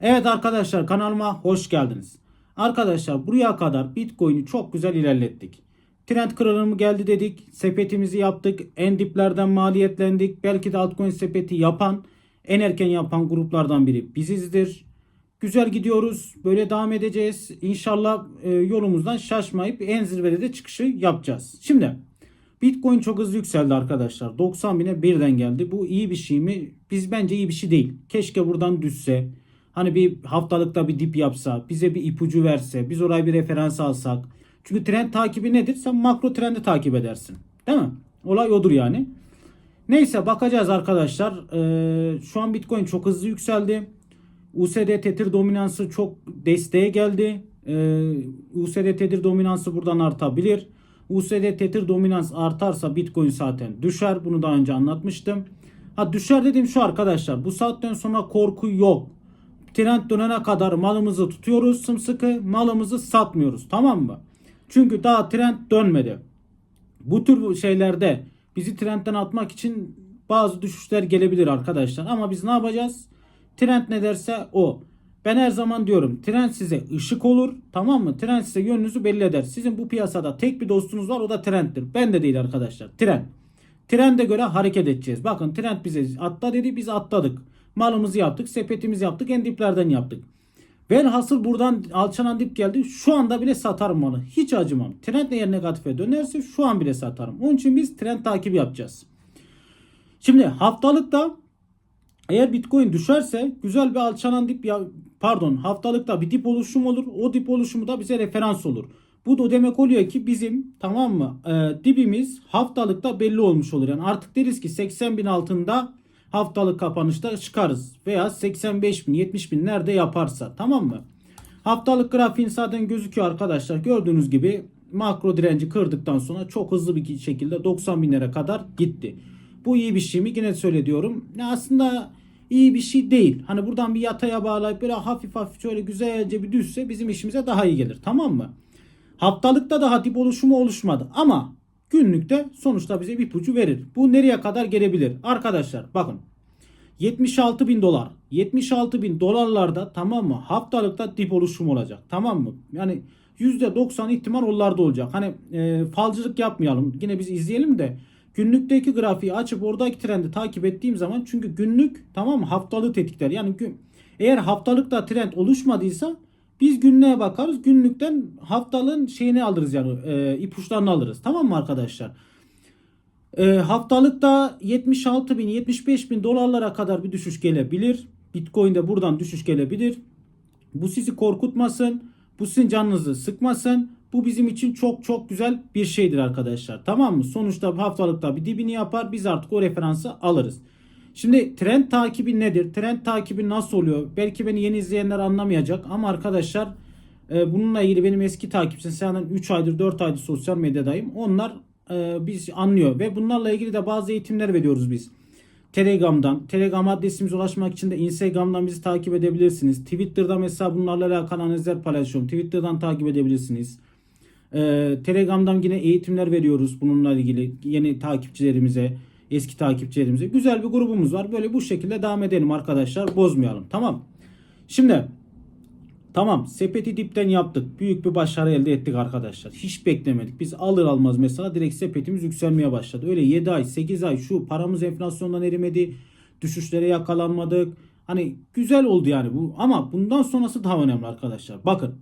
Evet arkadaşlar kanalıma hoş geldiniz. Arkadaşlar buraya kadar Bitcoin'i çok güzel ilerlettik. Trend kırılımı geldi dedik. Sepetimizi yaptık. En diplerden maliyetlendik. Belki de altcoin sepeti yapan, en erken yapan gruplardan biri bizizdir. Güzel gidiyoruz. Böyle devam edeceğiz. İnşallah e, yolumuzdan şaşmayıp en zirvede de çıkışı yapacağız. Şimdi Bitcoin çok hızlı yükseldi arkadaşlar. 90 bine birden geldi. Bu iyi bir şey mi? Biz bence iyi bir şey değil. Keşke buradan düşse. Hani bir haftalıkta bir dip yapsa. Bize bir ipucu verse. Biz oraya bir referans alsak. Çünkü trend takibi nedir? Sen makro trendi takip edersin. Değil mi? Olay odur yani. Neyse bakacağız arkadaşlar. Ee, şu an Bitcoin çok hızlı yükseldi. USD Tether dominansı çok desteğe geldi. Ee, USD Tether dominansı buradan artabilir. USD Tether dominans artarsa Bitcoin zaten düşer. Bunu daha önce anlatmıştım. Ha düşer dediğim şu arkadaşlar. Bu saatten sonra korku yok. Trend dönene kadar malımızı tutuyoruz sımsıkı. Malımızı satmıyoruz. Tamam mı? Çünkü daha trend dönmedi. Bu tür şeylerde bizi trendden atmak için bazı düşüşler gelebilir arkadaşlar. Ama biz ne yapacağız? Trend ne derse o. Ben her zaman diyorum trend size ışık olur tamam mı? Trend size yönünüzü belli eder. Sizin bu piyasada tek bir dostunuz var o da trenddir. Ben de değil arkadaşlar. Trend. Trende göre hareket edeceğiz. Bakın trend bize atla dedi biz atladık. Malımızı yaptık, sepetimizi yaptık, en diplerden yaptık. Velhasıl buradan alçalan dip geldi. Şu anda bile satarım malı. Hiç acımam. Trend eğer negatife dönerse şu an bile satarım. Onun için biz trend takibi yapacağız. Şimdi haftalıkta eğer Bitcoin düşerse güzel bir alçalan dip ya pardon haftalıkta bir dip oluşumu olur. O dip oluşumu da bize referans olur. Bu da demek oluyor ki bizim tamam mı e, dibimiz haftalıkta belli olmuş olur. Yani artık deriz ki 80 bin altında haftalık kapanışta çıkarız. Veya 85 bin 70 bin nerede yaparsa tamam mı? Haftalık grafiğin zaten gözüküyor arkadaşlar. Gördüğünüz gibi makro direnci kırdıktan sonra çok hızlı bir şekilde 90 binlere kadar gitti. Bu iyi bir şey mi? Yine söylüyorum. Ya aslında iyi bir şey değil. Hani buradan bir yataya bağlayıp böyle hafif hafif şöyle güzelce bir düşse bizim işimize daha iyi gelir. Tamam mı? Haftalıkta daha dip oluşumu oluşmadı. Ama günlükte sonuçta bize bir ipucu verir. Bu nereye kadar gelebilir? Arkadaşlar bakın. 76 bin dolar. 76 bin dolarlarda tamam mı? Haftalıkta dip oluşum olacak. Tamam mı? Yani %90 ihtimal onlarda olacak. Hani e, falcılık yapmayalım. Yine biz izleyelim de günlükteki grafiği açıp oradaki trendi takip ettiğim zaman çünkü günlük tamam mı? Haftalığı tetikler. Yani gün, eğer haftalıkta trend oluşmadıysa biz günlüğe bakarız. Günlükten haftalığın şeyini alırız yani e, ipuçlarını alırız. Tamam mı arkadaşlar? E, haftalıkta 76 bin 75 bin dolarlara kadar bir düşüş gelebilir. Bitcoin'de buradan düşüş gelebilir. Bu sizi korkutmasın. Bu sizin canınızı sıkmasın. Bu bizim için çok çok güzel bir şeydir arkadaşlar. Tamam mı? Sonuçta haftalıkta bir dibini yapar. Biz artık o referansı alırız. Şimdi trend takibi nedir? Trend takibi nasıl oluyor? Belki beni yeni izleyenler anlamayacak ama arkadaşlar e, bununla ilgili benim eski takipçim senden 3 aydır 4 aydır sosyal medyadayım. Onlar e, biz anlıyor ve bunlarla ilgili de bazı eğitimler veriyoruz biz. Telegram'dan, Telegram adresimize ulaşmak için de Instagram'dan bizi takip edebilirsiniz. Twitter'da mesela bunlarla alakalı analizler paylaşıyorum. Twitter'dan takip edebilirsiniz. Ee, Telegram'dan yine eğitimler veriyoruz bununla ilgili yeni takipçilerimize, eski takipçilerimize. Güzel bir grubumuz var. Böyle bu şekilde devam edelim arkadaşlar. Bozmayalım. Tamam. Şimdi Tamam sepeti dipten yaptık. Büyük bir başarı elde ettik arkadaşlar. Hiç beklemedik. Biz alır almaz mesela direkt sepetimiz yükselmeye başladı. Öyle 7 ay 8 ay şu paramız enflasyondan erimedi. Düşüşlere yakalanmadık. Hani güzel oldu yani bu ama bundan sonrası daha önemli arkadaşlar. Bakın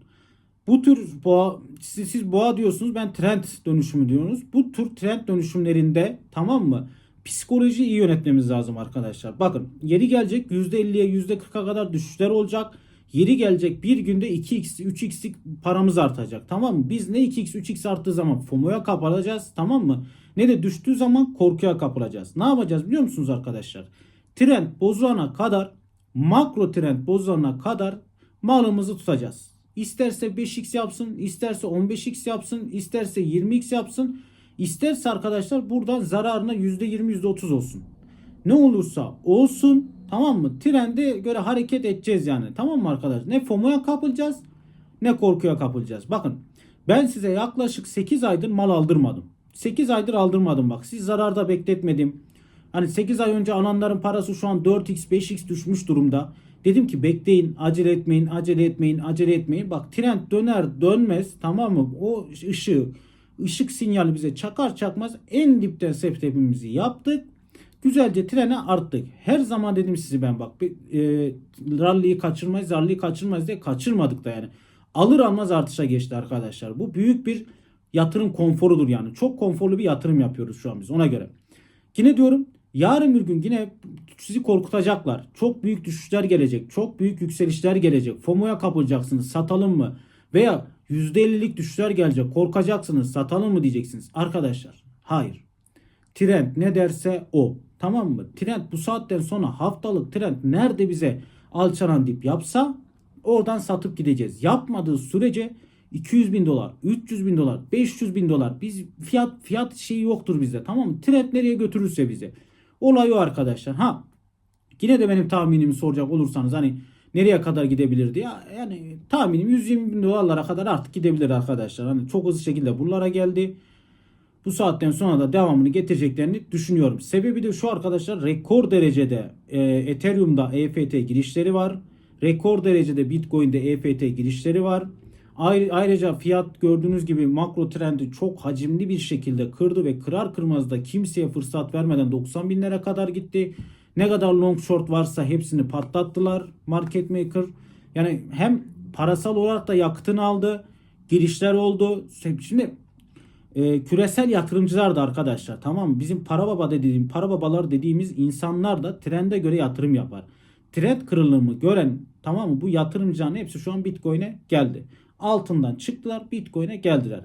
bu tür boğa siz, siz boğa diyorsunuz ben trend dönüşümü diyorsunuz. Bu tür trend dönüşümlerinde tamam mı? Psikoloji iyi yönetmemiz lazım arkadaşlar. Bakın yeri gelecek %50'ye %40'a kadar düşüşler olacak. Yeri gelecek bir günde 2x 3x'lik paramız artacak tamam mı? Biz ne 2x 3x arttığı zaman FOMO'ya kapılacağız tamam mı? Ne de düştüğü zaman korkuya kapılacağız. Ne yapacağız biliyor musunuz arkadaşlar? Trend bozulana kadar makro trend bozulana kadar malımızı tutacağız. İsterse 5x yapsın, isterse 15x yapsın, isterse 20x yapsın. İsterse arkadaşlar buradan zararına %20 %30 olsun. Ne olursa olsun tamam mı? Trende göre hareket edeceğiz yani. Tamam mı arkadaşlar? Ne FOMO'ya kapılacağız ne korkuya kapılacağız. Bakın ben size yaklaşık 8 aydır mal aldırmadım. 8 aydır aldırmadım bak. Siz zararda bekletmedim. Hani 8 ay önce alanların parası şu an 4x 5x düşmüş durumda. Dedim ki bekleyin, acele etmeyin, acele etmeyin, acele etmeyin. Bak trend döner dönmez tamam mı? O ışığı, ışık sinyali bize çakar çakmaz en dipten sepetimizi yaptık. Güzelce trene arttık. Her zaman dedim size ben bak bir, e, rally'yi kaçırmayız, rally'yi kaçırmayız diye kaçırmadık da yani. Alır almaz artışa geçti arkadaşlar. Bu büyük bir yatırım konforudur yani. Çok konforlu bir yatırım yapıyoruz şu an biz ona göre. Yine diyorum yarın bir gün yine sizi korkutacaklar. Çok büyük düşüşler gelecek. Çok büyük yükselişler gelecek. FOMO'ya kapılacaksınız. Satalım mı? Veya %50'lik düşüşler gelecek. Korkacaksınız. Satalım mı diyeceksiniz. Arkadaşlar hayır. Trend ne derse o. Tamam mı? Trend bu saatten sonra haftalık trend nerede bize alçalan dip yapsa oradan satıp gideceğiz. Yapmadığı sürece 200 bin dolar, 300 bin dolar, 500 bin dolar biz fiyat fiyat şeyi yoktur bizde tamam mı? Trend nereye götürürse bize. Olay o arkadaşlar. Ha yine de benim tahminimi soracak olursanız hani nereye kadar gidebilir diye yani tahminim 120 bin dolarlara kadar artık gidebilir arkadaşlar. Hani çok hızlı şekilde buralara geldi. Bu saatten sonra da devamını getireceklerini düşünüyorum. Sebebi de şu arkadaşlar rekor derecede e, Ethereum'da EFT girişleri var. Rekor derecede Bitcoin'de EFT girişleri var. Ayrı- Ayrıca fiyat gördüğünüz gibi makro trendi çok hacimli bir şekilde kırdı ve kırar kırmaz da kimseye fırsat vermeden 90 binlere kadar gitti. Ne kadar long short varsa hepsini patlattılar market maker. Yani hem parasal olarak da yakıtını aldı. Girişler oldu. Şimdi e, küresel yatırımcılar da arkadaşlar tamam mı? Bizim para baba dediğim para babalar dediğimiz insanlar da trende göre yatırım yapar. Trend kırılımı gören tamam mı? Bu yatırımcıların hepsi şu an Bitcoin'e geldi. Altından çıktılar Bitcoin'e geldiler.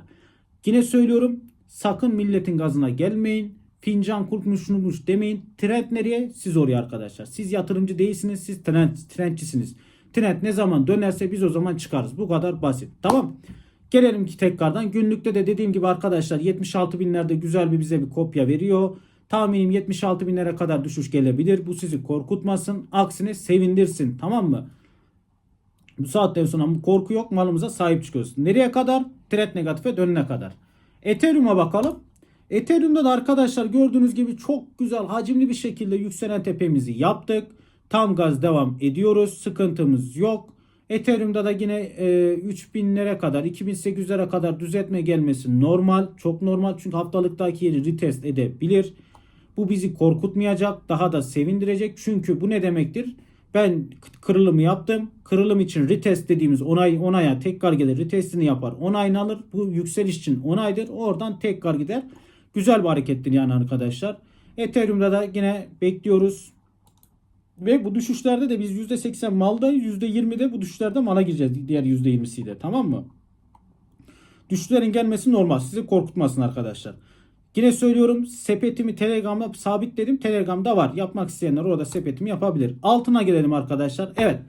Yine söylüyorum sakın milletin gazına gelmeyin. Fincan kurtmuşmuş demeyin. Trend nereye? Siz oraya arkadaşlar. Siz yatırımcı değilsiniz. Siz trend, trendçisiniz. Trend ne zaman dönerse biz o zaman çıkarız. Bu kadar basit. Tamam. Gelelim ki tekrardan günlükte de dediğim gibi arkadaşlar 76 binlerde güzel bir bize bir kopya veriyor. Tahminim 76 binlere kadar düşüş gelebilir. Bu sizi korkutmasın. Aksine sevindirsin. Tamam mı? Bu saatten sonra korku yok. Malımıza sahip çıkıyoruz. Nereye kadar? Trend negatife dönene kadar. Ethereum'a bakalım. Ethereum'da da arkadaşlar gördüğünüz gibi çok güzel hacimli bir şekilde yükselen tepemizi yaptık. Tam gaz devam ediyoruz. Sıkıntımız yok. Ethereum'da da yine e, 3000'lere kadar 2800'lere kadar düzeltme gelmesi normal. Çok normal çünkü haftalıktaki yeri retest edebilir. Bu bizi korkutmayacak. Daha da sevindirecek. Çünkü bu ne demektir? Ben kırılımı yaptım. Kırılım için retest dediğimiz onay onaya tekrar gelir. Retestini yapar. Onayını alır. Bu yükseliş için onaydır. Oradan tekrar gider. Güzel bir harekettir yani arkadaşlar. Ethereum'da da yine bekliyoruz. Ve bu düşüşlerde de biz %80 malda %20'de bu düşüşlerde mala gireceğiz. Diğer %20'siyle tamam mı? Düşüşlerin gelmesi normal. Sizi korkutmasın arkadaşlar. Yine söylüyorum sepetimi Telegram'da sabitledim. Telegram'da var. Yapmak isteyenler orada sepetimi yapabilir. Altına gelelim arkadaşlar. Evet.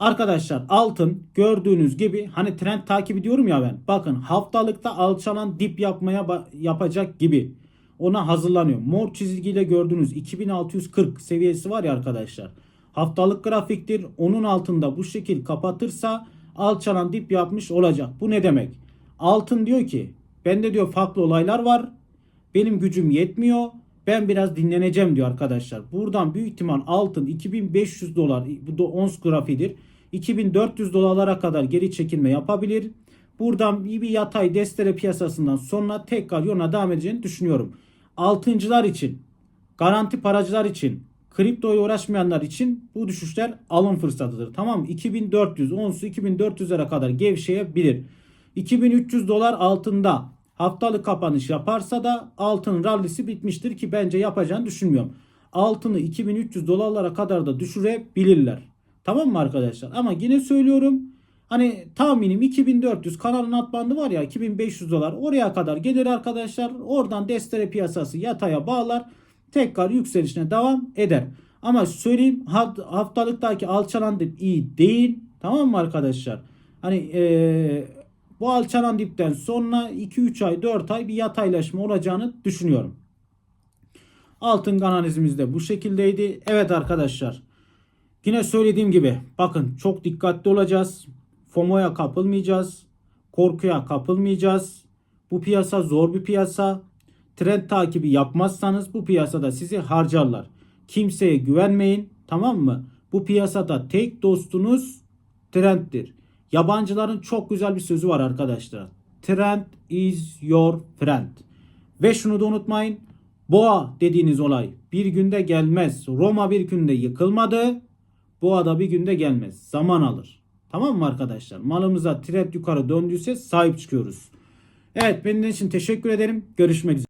Arkadaşlar altın gördüğünüz gibi hani trend takibi diyorum ya ben. Bakın haftalıkta alçalan dip yapmaya yapacak gibi. Ona hazırlanıyor. Mor çizgiyle gördüğünüz 2640 seviyesi var ya arkadaşlar. Haftalık grafiktir. Onun altında bu şekil kapatırsa alçalan dip yapmış olacak. Bu ne demek? Altın diyor ki bende diyor farklı olaylar var. Benim gücüm yetmiyor. Ben biraz dinleneceğim diyor arkadaşlar. Buradan büyük ihtimal altın 2500 dolar bu da ons grafiğidir. 2400 dolarlara kadar geri çekilme yapabilir. Buradan bir, yatay destere piyasasından sonra tekrar yoluna devam edeceğini düşünüyorum. Altıncılar için, garanti paracılar için, kriptoya uğraşmayanlar için bu düşüşler alım fırsatıdır. Tamam mı? 2400, onsu 2400'lere kadar gevşeyebilir. 2300 dolar altında haftalık kapanış yaparsa da altın rallisi bitmiştir ki bence yapacağını düşünmüyorum. Altını 2300 dolarlara kadar da düşürebilirler. Tamam mı arkadaşlar? Ama yine söylüyorum. Hani tahminim 2400 kanalın alt bandı var ya 2500 dolar oraya kadar gelir arkadaşlar. Oradan destere piyasası yataya bağlar. Tekrar yükselişine devam eder. Ama söyleyeyim haftalıktaki alçalan dip iyi değil. Tamam mı arkadaşlar? Hani ee, bu alçalan dipten sonra 2-3 ay 4 ay bir yataylaşma olacağını düşünüyorum. Altın analizimiz de bu şekildeydi. Evet arkadaşlar. Yine söylediğim gibi bakın çok dikkatli olacağız. FOMO'ya kapılmayacağız. Korkuya kapılmayacağız. Bu piyasa zor bir piyasa. Trend takibi yapmazsanız bu piyasada sizi harcarlar. Kimseye güvenmeyin. Tamam mı? Bu piyasada tek dostunuz trenddir. Yabancıların çok güzel bir sözü var arkadaşlar. Trend is your friend. Ve şunu da unutmayın. Boğa dediğiniz olay bir günde gelmez. Roma bir günde yıkılmadı. Boğa da bir günde gelmez. Zaman alır. Tamam mı arkadaşlar? Malımıza trend yukarı döndüyse sahip çıkıyoruz. Evet benim için teşekkür ederim. Görüşmek üzere.